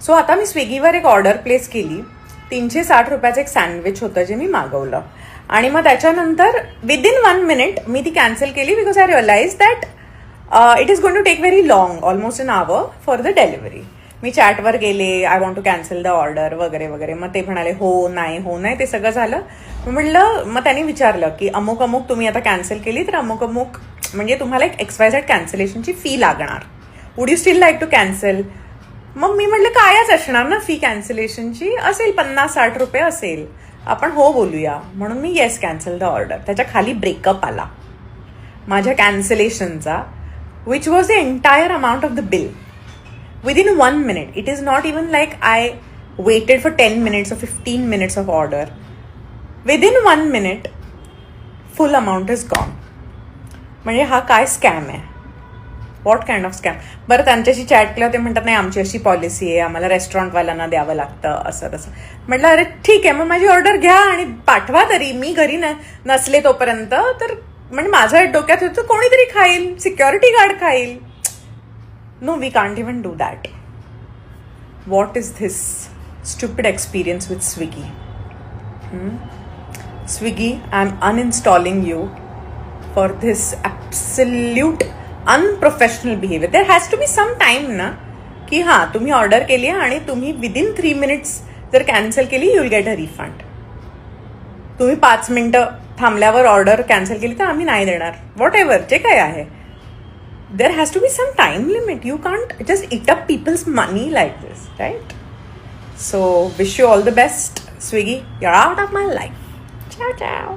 So आता मी स्विगीवर एक order place केली. तीनशे साठ रुपयाचं एक सँडविच होतं जे मी मागवलं. आणि मग त्याच्यानंतर विदिन वन मिनिट मी ती कॅन्सल केली because I realise that it is going to take very long almost an hour for the delivery मी चॅटवर गेले I want to cancel the order वगैरे वगैरे. मग ते म्हणाले हो नाही हो नाही. ते सगळं झालं. मग म्हटलं मग त्यांनी विचारलं की अमुक अमुक तुम्ही आता कॅन्सल केली तर अमुक अमुक म्हणजे तुम्हाला एक एक्सवायझेड कॅन्सलेशनची फी लागणार. Would you still like to cancel मग मी म्हटलं कायच असणार ना फी कॅन्सलेशनची असेल पन्नास साठ रुपये असेल. आपण हो बोलूया. म्हणून मी येस कॅन्सल द ऑर्डर त्याच्याखाली ब्रेकअप आला. माझ्या कॅन्सलेशनचा which was the entire amount of the bill within one minute it is not even like I waited for 10 minutes or 15 minutes of order. Within one minute full amount is gone. म्हणजे हा काय scam आहे? What kind of scam बरं त्यांच्याशी chat केलं ते म्हणतात नाही आमची अशी पॉलिसी आहे आम्हाला रेस्टॉरंटवाल्यांना द्यावं लागतं असं तसं. म्हटलं अरे ठीक आहे मग माझी ऑर्डर घ्या आणि पाठवा तरी. मी घरी न नसले तोपर्यंत तर म्हणजे माझं डोक्यात होतं कोणीतरी खाईल सिक्युरिटी गार्ड खाईल. No we can't even do that what is this stupid experience with Swiggy Swiggy I am uninstalling you for this absolute unprofessional behaviour there has to be some time ना कि हाँ तुम्ही order केली आणि तुम्ही within three minutes जर cancel केली you will get a refund तुम्ही पाच मिनटं थांबल्यावर ऑर्डर कॅन्सल केली तर आम्ही नाही देणार. वॉट एव्हर जे काय आहे. There has to be some time limit you can't just eat up people's money like this right so wish you all the best Swiggy out of my life ciao ciao